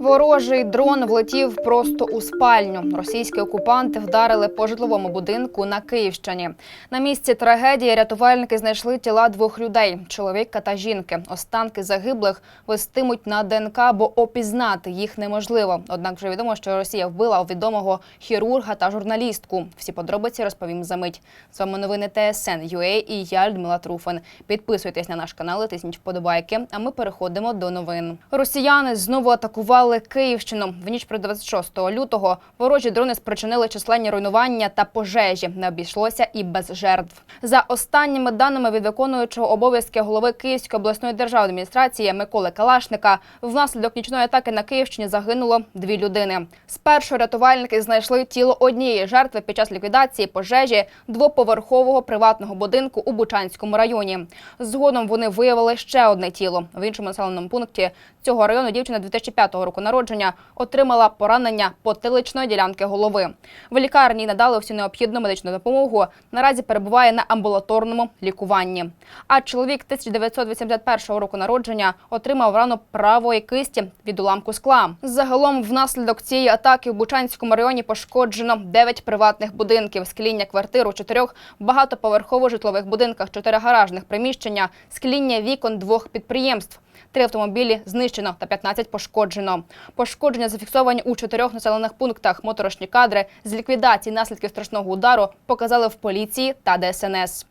Ворожий дрон влетів просто у спальню. Російські окупанти вдарили по житловому будинку на Київщині. На місці трагедії рятувальники знайшли тіла двох людей чоловіка та жінки. Останки загиблих вестимуть на ДНК, бо опізнати їх неможливо. Однак вже відомо, що Росія вбила відомого хірурга та журналістку. Всі подробиці розповім за мить. З вами новини ТСН UA і я Людмила Труфан. Підписуйтесь на наш канал, тисніть вподобайки. А ми переходимо до новин. Росіяни знову атакували Київщину. В ніч про 26 лютого ворожі дрони спричинили численні руйнування та пожежі. Не обійшлося і без жертв. За останніми даними від виконуючого обов'язки голови Київської обласної державної адміністрації Миколи Калашника, внаслідок нічної атаки на Київщині загинуло дві людини. Спершу рятувальники знайшли тіло однієї жертви під час ліквідації пожежі двоповерхового приватного будинку у Бучанському районі. Згодом вони виявили ще одне тіло. В іншому населеному пункті цього району дівчина 2005 року народження отримала поранення потиличної ділянки голови. В лікарні надали всю необхідну медичну допомогу. Наразі перебуває на амбулаторному лікуванні. А чоловік 1981 року народження отримав рану правої кисті від уламку скла. Загалом, внаслідок цієї атаки в Бучанському районі пошкоджено 9 приватних будинків, скління квартир у чотирьох багатоповерхово-житлових будинках, чотири гаражних приміщення, скління вікон двох підприємств. Три автомобілі знищено та 15 пошкоджено. Пошкодження зафіксовані у чотирьох населених пунктах. Моторошні кадри з ліквідації наслідків страшного удару показали в поліції та ДСНС.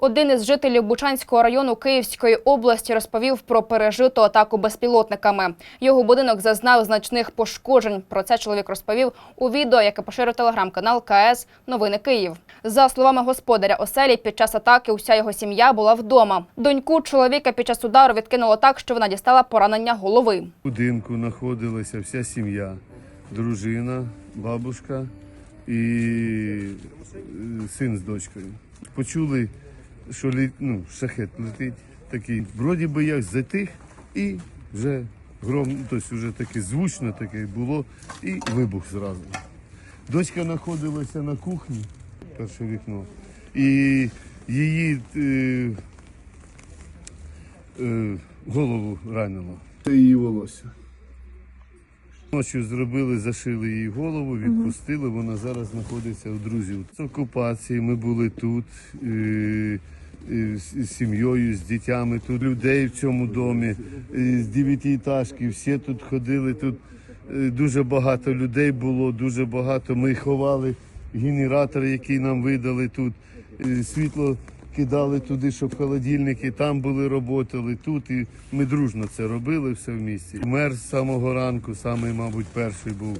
Один із жителів Бучанського району Київської області розповів про пережиту атаку безпілотниками. Його будинок зазнав значних пошкоджень. Про це чоловік розповів у відео, яке поширив телеграм-канал КС Новини Київ. За словами господаря оселі, під час атаки уся його сім'я була вдома. Доньку чоловіка під час удару відкинуло так, що вона дістала поранення голови. В будинку знаходилася вся сім'я, дружина, бабушка і е, син з дочкою. Почули, що лі... ну, шахет летить такий. Вроді би як затих, і вже гром, тобто вже таке звучно таке було, і вибух зразу. Дочка знаходилася на кухні, перше вікно, і її е, е, голову ранило. Це її волосся. Ночі зробили, зашили їй голову, відпустили. Вона зараз знаходиться у друзів. З окупації ми були тут е, з сім'єю, з дітьми, тут людей в цьому домі, з дев'ятиэтажки, всі тут ходили. Тут е, дуже багато людей було, дуже багато. Ми ховали генератор, який нам видали тут. Е, Світло кидали туди, щоб холодильники там були, роботили тут. І ми дружно це робили все в місті. Мер з самого ранку, самий, мабуть, перший був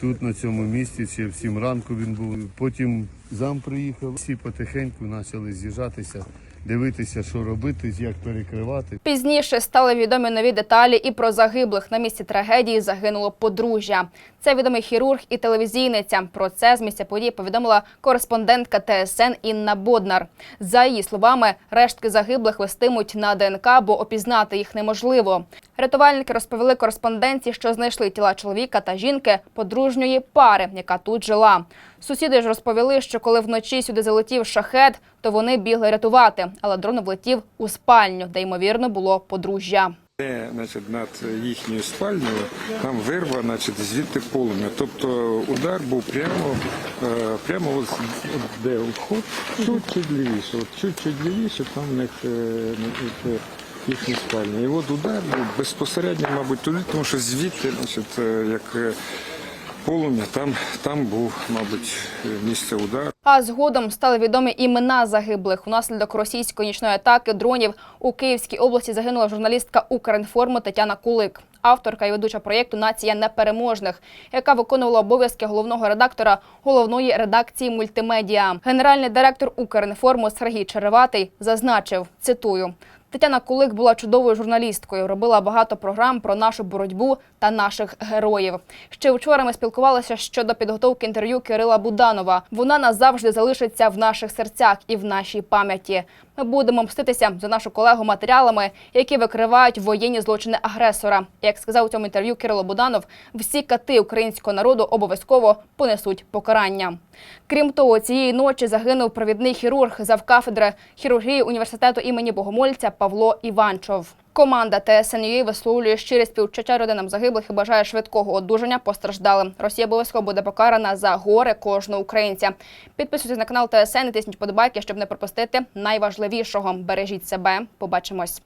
тут, на цьому місці. Ще в сім ранку він був. Потім зам приїхав. Всі потихеньку почали з'їжджатися. Дивитися, що робити, як перекривати. Пізніше стали відомі нові деталі і про загиблих. На місці трагедії загинуло подружжя. Це відомий хірург і телевізійниця. Про це з місця події повідомила кореспондентка ТСН Інна Боднар. За її словами, рештки загиблих вестимуть на ДНК, бо опізнати їх неможливо. Рятувальники розповіли кореспонденті, що знайшли тіла чоловіка та жінки подружньої пари, яка тут жила. Сусіди ж розповіли, що коли вночі сюди залетів шахет, то вони бігли рятувати, але дрон влетів у спальню, де ймовірно було подружжя. Значить, над їхньою спальнею там вирва, значить, звідти полум'я. Тобто удар був прямо, е, прямо от де вход, чуть-чуть лівіше, от чуть-чуть лівіше, там в них е, е, їхні спальні. І от удар був безпосередньо, мабуть, туди, тому що звідти, значить, як полум'я, там, там був, мабуть, місце удару. А згодом стали відомі імена загиблих. Унаслідок російської нічної атаки дронів у Київській області загинула журналістка Укрінформу Тетяна Кулик. Авторка і ведуча проєкту Нація непереможних, яка виконувала обов'язки головного редактора головної редакції мультимедіа. Генеральний директор Укрінформу Сергій Череватий зазначив: цитую. Тетяна Кулик була чудовою журналісткою, робила багато програм про нашу боротьбу та наших героїв. Ще вчора ми спілкувалися щодо підготовки інтерв'ю Кирила Буданова. Вона назавжди залишиться в наших серцях і в нашій пам'яті. Ми будемо мститися за нашу колегу матеріалами, які викривають воєнні злочини агресора. Як сказав у цьому інтерв'ю Кирило Буданов, всі кати українського народу обов'язково понесуть покарання. Крім того, цієї ночі загинув провідний хірург завкафедри хірургії університету імені Богомольця Павло Іванчов. Команда ТСНЮ висловлює щирі співчуття родинам загиблих і бажає швидкого одужання постраждалим. Росія обов'язково буде покарана за горе кожного українця. Підписуйтесь на канал ТСН і тисніть подобайки, щоб не пропустити найважливішого. Бережіть себе. Побачимось.